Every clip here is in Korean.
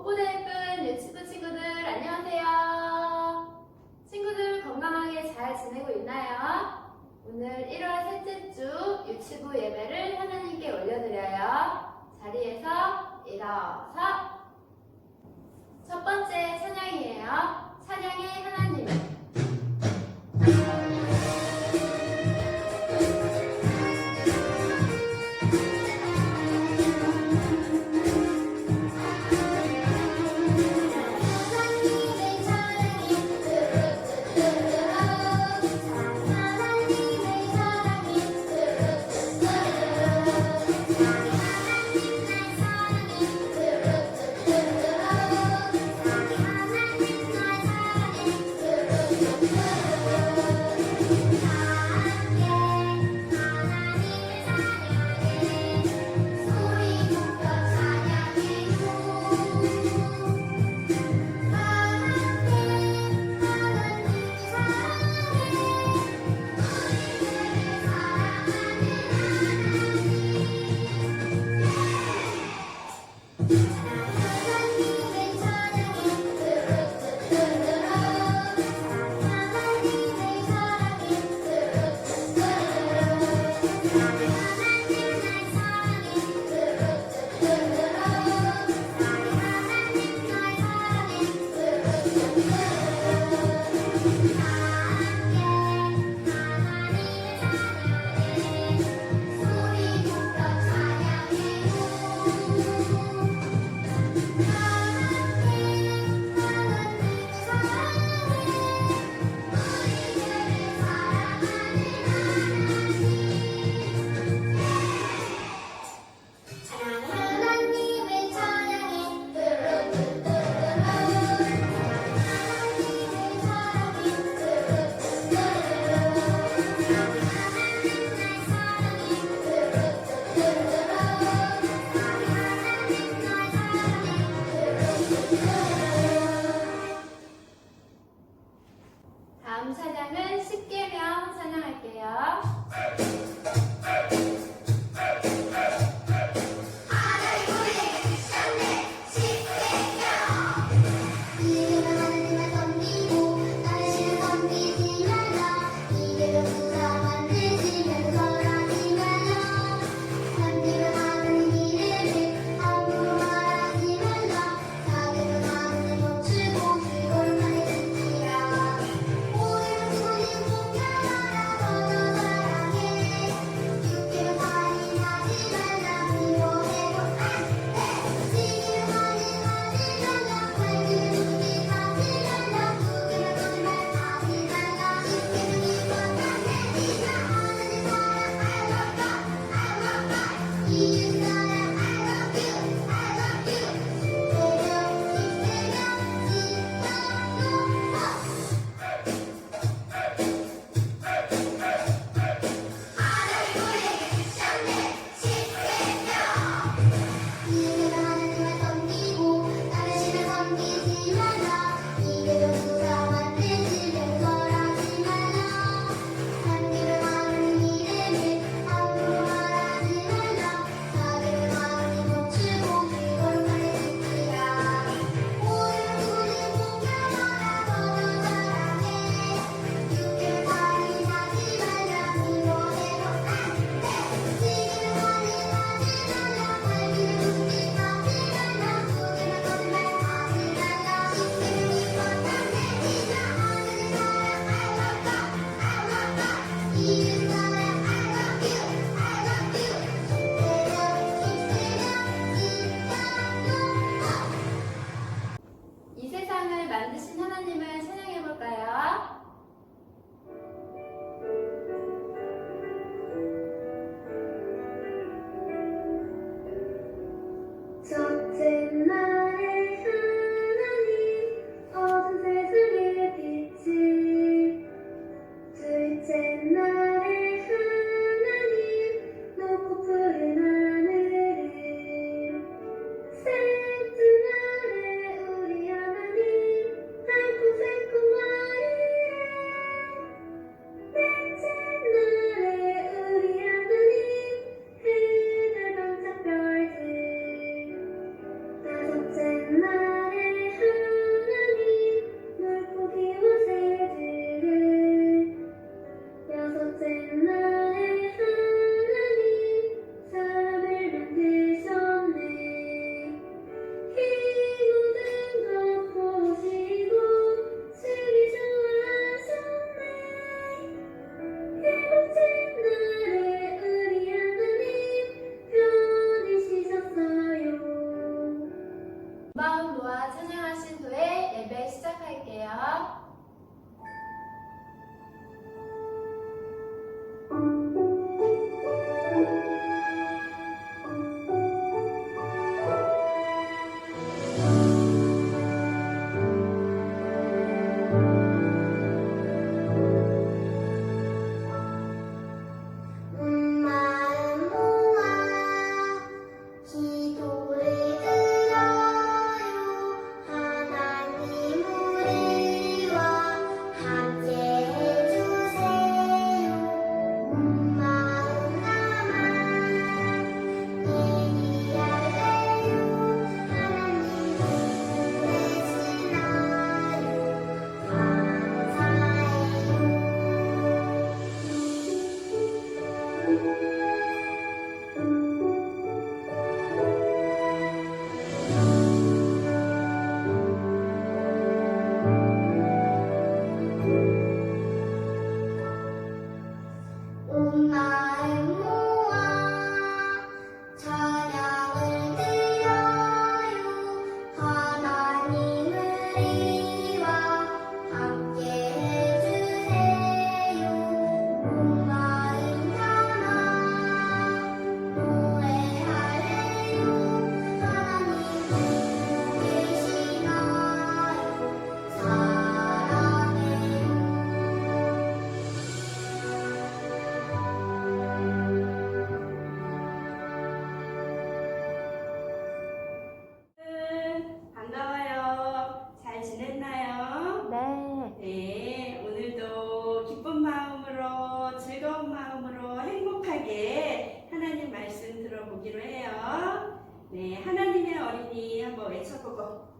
ここで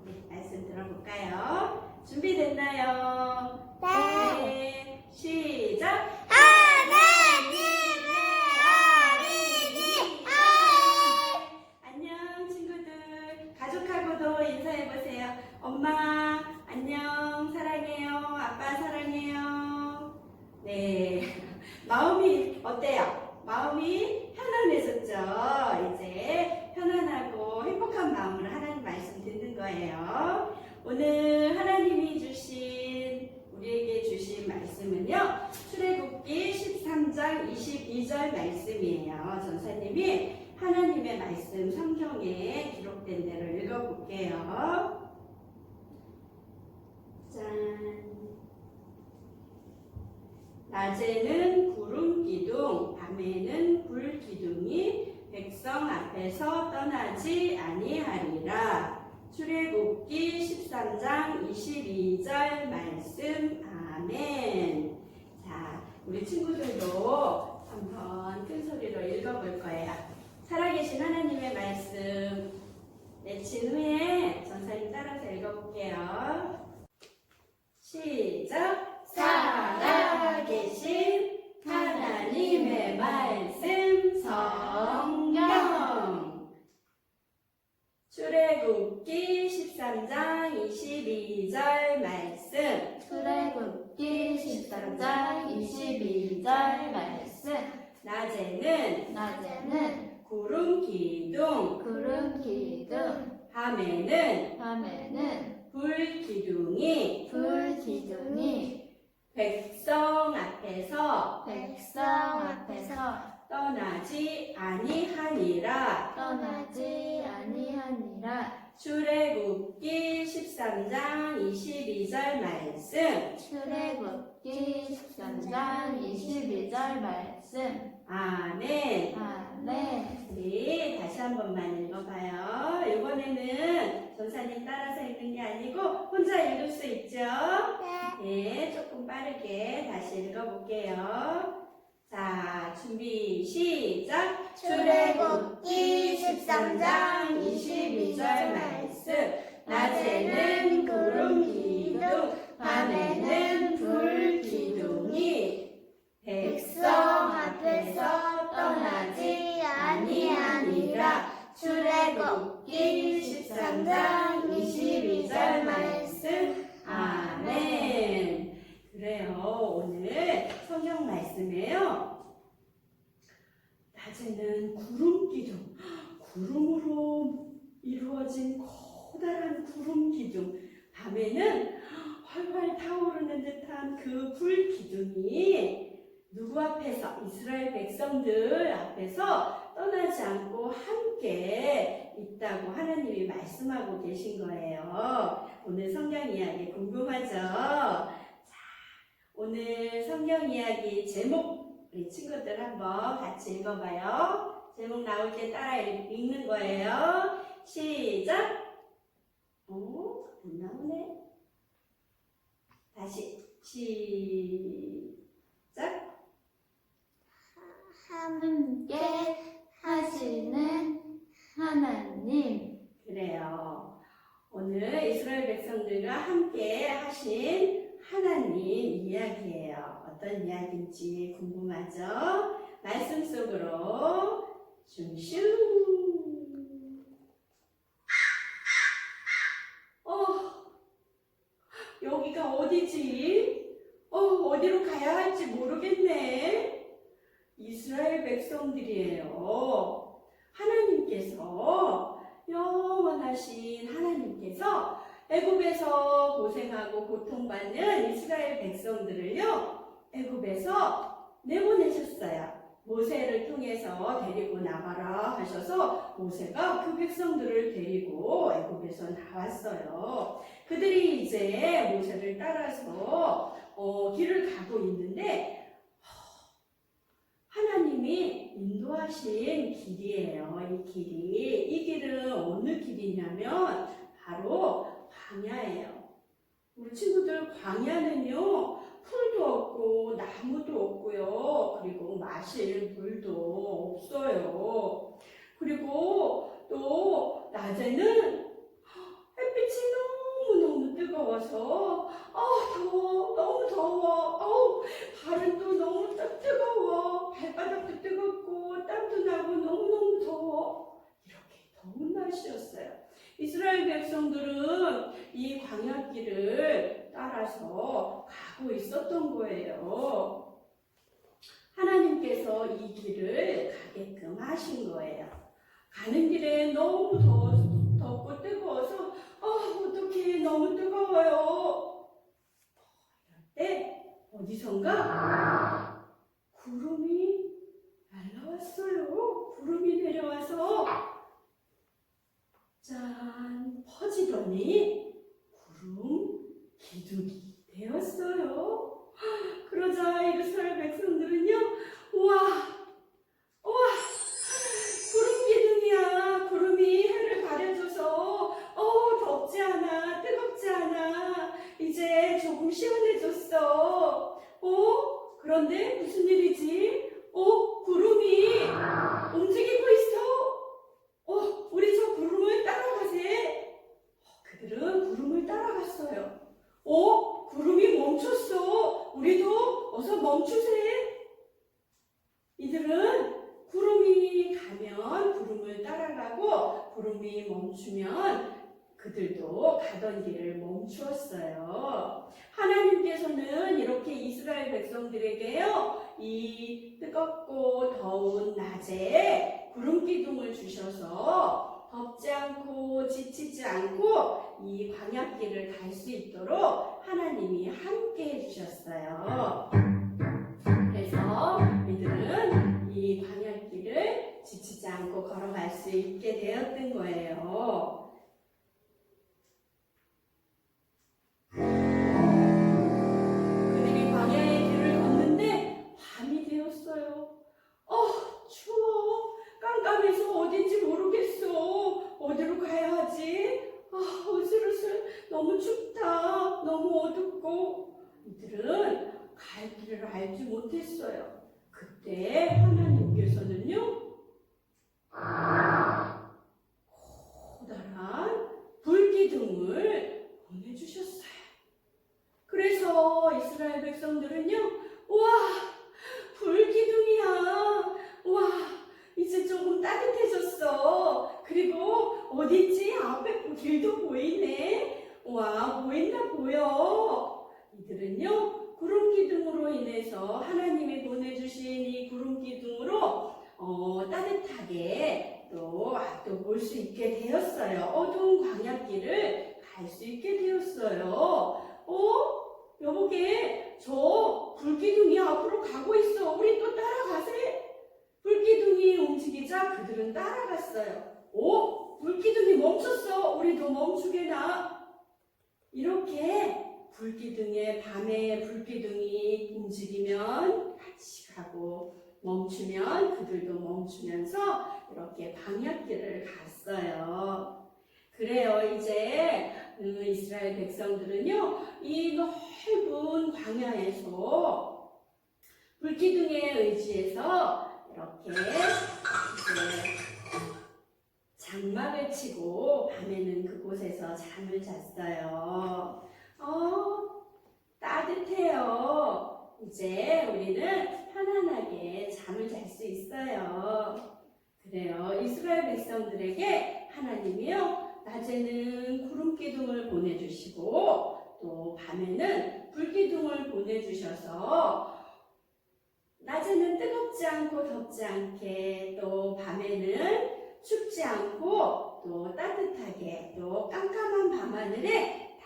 우리 말씀 들어볼까요? 준비됐나요? 네. 시작. 안녕 친구들. 가족하고도 인사해 보세요. 엄마 안녕 사랑해요. 아빠 사랑해요. 네. 마음이 어때요? 마음이 편안해졌죠? 이제 편안하고 행복한 마음으로 하나님 말씀 듣는 거예요. 오늘 하나님이 주신 우리에게 주신 말씀은요. 출애굽기 13장 22절 말씀이에요. 전사님이 하나님의 말씀 성경에 기록된 대로 읽어볼게요. 짠. 낮에는 구름 기둥, 밤에는 불 기둥이 백성 앞에서 떠나지 아니하리라. 출애굽기 13장 22절 말씀 아멘. 자, 우리 친구들도 한번 큰 소리로 읽어볼 거예요. 살아계신 하나님의 말씀 내친 후에 전사님 따라서 읽어볼게요. 시작. 살아계신 하나님의 말씀 성경 출애굽기 13장 22절 말씀. 출애굽기 13장 22절 말씀. 낮에는 낮에는 구름 기둥. 구름 기둥. 밤에는 밤에는 불 기둥이. 불 기둥이. 백성 앞에서 백성 앞에서 떠나지 아니하니라. 떠나지 아니하니라 출애굽기 13장 22절 말씀. 출애굽기 13장 22절 말씀. 아멘. 아멘. 우리 다시 한 번만 읽어봐요. 이번에는 전사님 따라서 읽는 게 아니고 혼자 읽을 수 있죠? 네, 조금 빠르게 다시 읽어볼게요. 자 준비 시작 출애굽기 13장 22절 말씀. 낮에는 구름 기둥 밤에는 불 기둥이. 백성 앞에서 떠나지 아니하니라. 출애굽기 13장 22절 말씀. 아멘. 그래요. 오늘 성경 말씀에요 낮에는 구름 기둥 구름으로 이루어진 커다란 구름 기둥 밤에는 활활 타오르는 듯한 그 불 기둥이 누구 앞에서 이스라엘 백성들 앞에서 떠나지 않고 함께 있다고 하나님이 말씀하고 계신 거예요. 오늘 성경 이야기 궁금하죠? 자, 오늘 성경 이야기 제목 우리 친구들 한번 같이 읽어봐요. 제목 나올 때 따라 읽- 읽는 거예요. 시작. 오, 안 나오네. 다시 시작. 함께 하시는 하나님 그래요. 오늘 이스라엘 백성들과 함께 하신 하나님 이야기예요. 어떤 이야기인지 궁금하죠? 말씀 속으로 슝슝. 어, 여기가 어디지? 어, 어디로 가야 할지 모르겠네. 이스라엘 백성들이에요. 하나님께서 영원하신 하나님께서 애굽에서 고생하고 고통받는 이스라엘 백성들을요 애굽에서 내보내셨어요. 모세를 통해서 데리고 나가라 하셔서 모세가 그 백성들을 데리고 애굽에서 나왔어요. 그들이 이제 모세를 따라서 어, 길을 가고 있는데 하나님이 인도하신 길이에요. 이 길이. 이 길은 어느 길이냐면 바로 광야예요. 우리 친구들 광야는요. 풀도 없고 나무도 없고요. 그리고 마실 물도 없어요. 그리고 또 낮에는 햇빛이 너무너무 뜨거워서 아 더워 너무 더워 아 발은 또 너무 뜨거워 발바닥도 뜨겁고 땀도 나고 너무너무 더워 이렇게 더운 날씨였어요. 이스라엘 백성들은 이 광야길을 따라서 가고 있었던 거예요. 하나님께서 이 길을 가게끔 하신 거예요. 가는 길에 너무 더워, 덥고 뜨거워서 어, 어떡해 너무 뜨거워요. 이럴 때 어디선가 구름이 날라왔어요. 구름이 내려와서 짠 퍼지더니 구름 기둥이 되었어요 그러자 이스라엘 백성들은요 우와 우와 구름 기둥이야. 구름이 해를 가려줘서 어 덥지 않아, 뜨겁지 않아. 이제 조금 시원해졌어. 어? 그런데 무슨 일이지? 어? 구름이 움직이고 있어. 어? 우리 저 구름을 따라가세. 어, 그들은 구름을 따라갔어요. 어? 구름이 멈췄어. 우리도 어서 멈추세. 이들은 구름이 가면 구름을 따라가고 구름이 멈추면 그들도 가던 길을 멈추었어요. 하나님께서는 이렇게 이스라엘 백성들에게요, 이 뜨겁고 더운 낮에 구름 기둥을 주셔서 덥지 않고 지치지 않고 이 광야길을 갈 수 있도록 하나님이 함께 해주셨어요. 그래서 이들은 이 광야길을 지치지 않고 걸어갈 수 있게 되었던 거예요. 어딘지 모르겠어. 어디로 가야 하지? 아, 어슬어슬. 너무 춥다. 너무 어둡고. 이들은 갈 길을 알지 못했어요. 그때 하나님께서는요, 커다란 불기둥을 보내주셨어요. 그래서 이스라엘 백성들은요, 와, 불기둥이야. 와, 이제 조금 따뜻해졌어. 그리고 어딨지? 앞에 길도 보이네. 와, 보인다, 보여. 이들은요, 구름 기둥으로 인해서 하나님이 보내주신 이 구름 기둥으로 어, 따뜻하게 또 앞도 볼수 있게 되었어요. 어두운 광야길을 갈 수 있게 되었어요. 어? 여보게, 저 불기둥이 앞으로 가고 있어. 우리 또 따라가세. 불기둥이 움직이자 그들은 따라갔어요. 오, 불기둥이 멈췄어. 우리도 멈추게나. 이렇게 불기둥에 밤에 불기둥이 움직이면 같이 가고 멈추면 그들도 멈추면서 이렇게 방향길을 갔어요. 그래요. 이제 음, 이스라엘 백성들은요, 이 넓은 광야에서 불기둥에 의지해서 이렇게 장막을 치고 밤에는 그곳에서 잠을 잤어요. 어, 따뜻해요. 이제 우리는 편안하게 잠을 잘 수 있어요. 그래요. 이스라엘 백성들에게 하나님이요. 낮에는 구름 기둥을 보내주시고 또 밤에는 불 기둥을 보내주셔서 낮에는 뜨겁지 않고 덥지 않게 또 밤에는 춥지 않고 또 따뜻하게 또 깜깜한 밤하늘에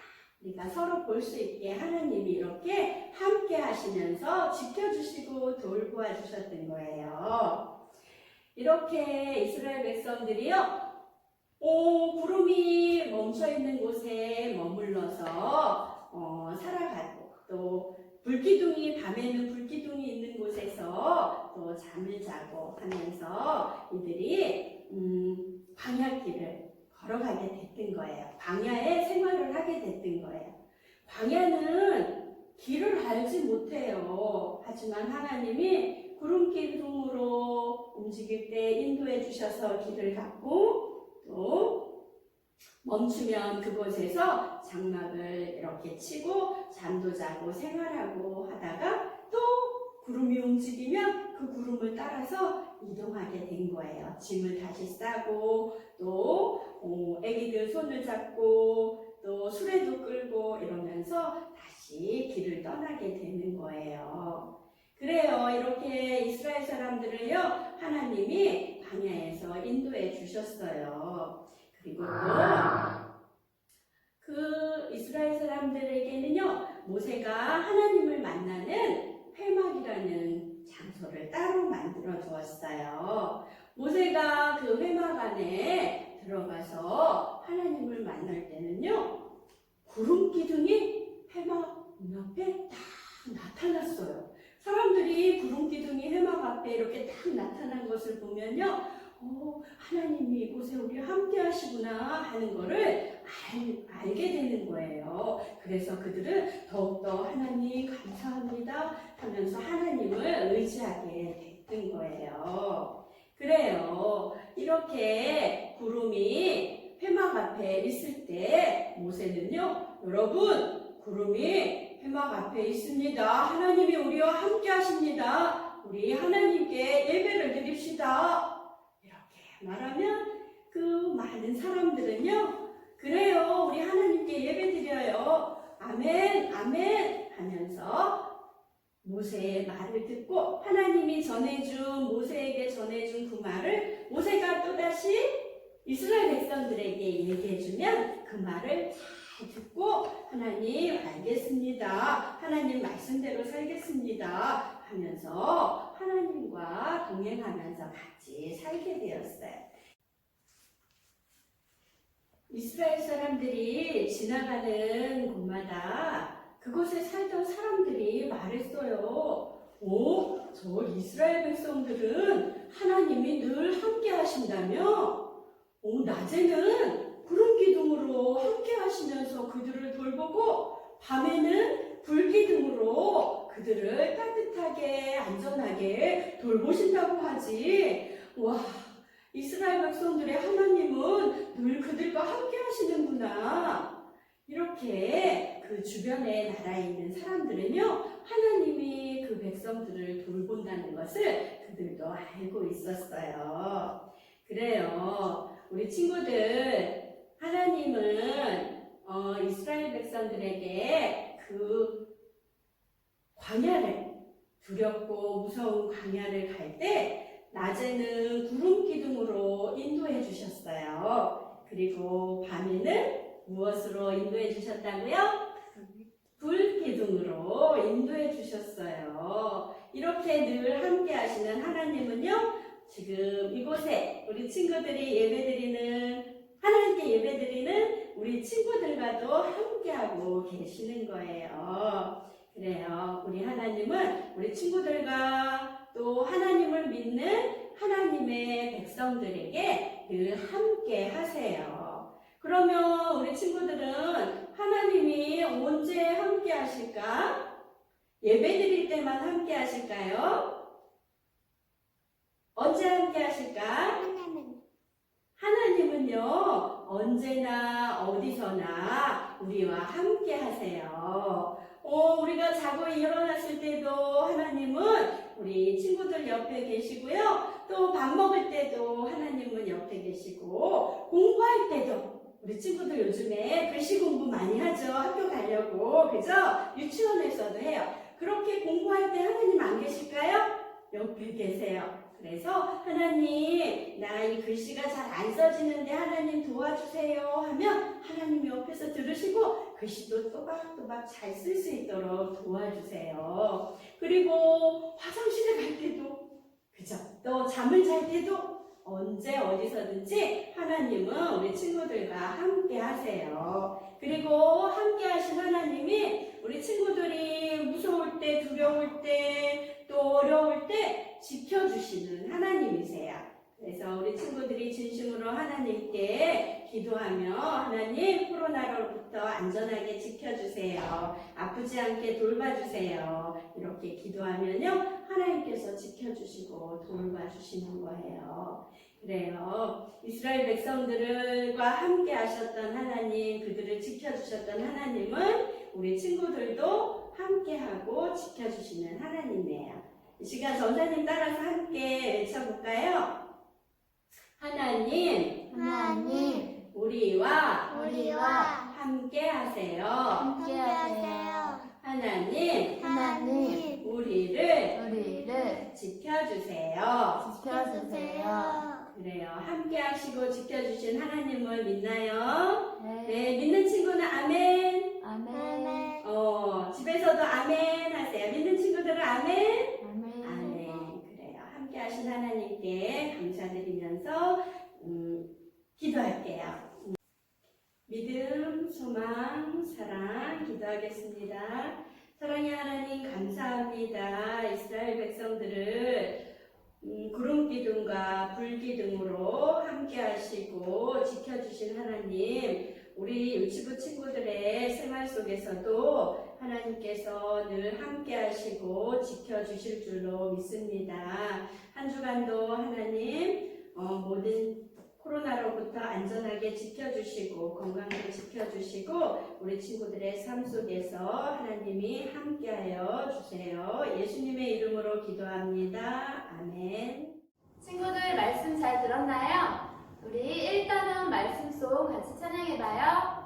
우리가 서로 볼 수 있게 하나님이 이렇게 함께 하시면서 지켜주시고 돌보아 주셨던 거예요. 이렇게 이스라엘 백성들이요, 오, 구름이 멈춰 있는 곳에 머물러서 어, 살아가고 또 불기둥이 밤에는 불기둥이 있는 곳에서 또 잠을 자고 하면서 이들이 음, 광야길을 걸어가게 됐던 거예요. 광야에 생활을 하게 됐던 거예요. 광야는 길을 알지 못해요. 하지만 하나님이 구름 기둥으로 움직일 때 인도해 주셔서 길을 갔고 또 멈추면 그곳에서 장막을 이렇게 치고 잠도 자고 생활하고 하다가 또 구름이 움직이면 그 구름을 따라서 이동하게 된 거예요. 짐을 다시 싸고 또 어, 애기들 손을 잡고 또 수레도 끌고 이러면서 다시 길을 떠나게 되는 거예요. 그래요. 이렇게 이스라엘 사람들을요, 하나님이 광야에서 인도해 주셨어요. 그리고 그 이스라엘 사람들에게는요, 모세가 하나님을 만나는 회막이라는 장소를 따로 만들어 주었어요. 모세가 그 회막 안에 들어가서 하나님을 만날 때는요, 구름 기둥이 회막 앞에 딱 나타났어요. 사람들이 구름 기둥이 회막 앞에 이렇게 딱 나타난 것을 보면요, 어, 하나님이 이곳에 우리 함께 하시구나 하는 거를 알, 알게 되는 거예요. 그래서 그들은 더욱더 하나님 감사합니다 하면서 하나님을 의지하게 됐던 거예요. 그래요. 이렇게 구름이 회막 앞에 있을 때 모세는요, 여러분, 구름이 회막 앞에 있습니다. 하나님이 우리와 함께 하십니다. 우리 하나님께 예배를 드립시다. 말하면 그 많은 사람들은요, 그래요. 우리 하나님께 예배 드려요. 아멘, 아멘 하면서 모세의 말을 듣고 하나님이 전해준 모세에게 전해준 그 말을 모세가 또다시 이스라엘 백성들에게 얘기해주면 그 말을 잘 듣고 하나님 알겠습니다. 하나님 말씀대로 살겠습니다. 하면서 하나님과 동행하면서 같이 살게 되었어요. 이스라엘 사람들이 지나가는 곳마다 그곳에 살던 사람들이 말했어요. 오, 저 이스라엘 백성들은 하나님이 늘 함께 하신다며? 오, 낮에는 구름 기둥으로 함께 하시면서 그들을 돌보고 밤에는 불 기둥으로 그들을 따뜻하게 안전하게 돌보신다고 하지. 와, 이스라엘 백성들의 하나님은 늘 그들과 함께 하시는구나. 이렇게 그 주변의 나라에 있는 사람들은요, 하나님이 그 백성들을 돌본다는 것을 그들도 알고 있었어요. 그래요. 우리 친구들, 하나님은 어, 이스라엘 백성들에게 그 광야를 두렵고 무서운 광야를 갈 때 낮에는 구름 기둥으로 인도해 주셨어요. 그리고 밤에는 무엇으로 인도해 주셨다고요? 불 기둥으로 인도해 주셨어요. 이렇게 늘 함께 하시는 하나님은요, 지금 이곳에 우리 친구들이 예배 드리는, 하나님께 예배 드리는 우리 친구들과도 함께하고 계시는 거예요. 그래요. 우리 하나님은 우리 친구들과 또 하나님을 믿는 하나님의 백성들에게 늘 함께 하세요. 그러면 우리 친구들은 하나님이 언제 함께 하실까? 예배 드릴 때만 함께 하실까요? 언제 함께 하실까? 하나님. 하나님은요, 언제나 어디서나 우리와 함께 하세요. 어, 우리가 자고 일어났을 때도 하나님은 우리 친구들 옆에 계시고요. 또 밥 먹을 때도 하나님은 옆에 계시고, 공부할 때도 우리 친구들 요즘에 글씨 공부 많이 하죠. 학교 가려고. 그죠? 유치원에서도 해요. 그렇게 공부할 때 하나님 안 계실까요? 옆에 계세요. 그래서 하나님 나 이 글씨가 잘 안 써지는데 하나님 도와주세요 하면 하나님 옆에서 들으시고 글씨도 또박또박 잘 쓸 수 있도록 도와주세요. 그리고 화장실에 갈 때도 그죠? 또 잠을 잘 때도 언제 어디서든지 하나님은 우리 친구들과 함께 하세요. 그리고 함께 하신 하나님이 우리 친구들이 무서울 때, 두려울 때, 또 어려울 때 지켜주시는 하나님이세요. 그래서 우리 친구들이 진심으로 하나님께 기도하며 하나님 코로나로부터 안전하게 지켜주세요. 아프지 않게 돌봐주세요. 이렇게 기도하면요. 하나님께서 지켜주시고 돌봐주시는 거예요. 그래요. 이스라엘 백성들과 함께 하셨던 하나님, 그들을 지켜주셨던 하나님은 우리 친구들도 함께하고 지켜주시는 하나님이에요. 이 시간 전사님 따라서 함께 외쳐볼까요? 하나님, 하나님, 우리와 우리와 함께 하세요. 함께하세요. 하나님, 하나님, 우리를 우리를 지켜주세요. 지켜주세요. 그래요. 함께 하시고 지켜주신 하나님을 믿나요? 네. 네, 믿는 친구는 아멘. 아멘. 어, 집에서도 아멘 하세요. 믿는 친구들은 아멘. 아멘. 아멘. 그래요. 함께 하신 하나님께 감사드리면서, 음, 기도할게요. 음, 믿음, 소망, 사랑, 기도하겠습니다. 사랑의 하나님, 감사합니다. 이스라엘 백성들을 음, 구름 기둥과 불 기둥으로 함께 하시고 지켜주신 하나님, 우리 유치부 친구들의 생활 속에서도 하나님께서 늘 함께 하시고 지켜주실 줄로 믿습니다. 한 주간도 하나님, 어, 모든 코로나로부터 안전하게 지켜주시고 건강하게 지켜주시고 우리 친구들의 삶 속에서 하나님이 함께하여 주세요. 예수님의 이름으로 기도합니다. 아멘. 친구들 말씀 잘 들었나요? 우리 일단은 말씀 속 같이 찬양해봐요.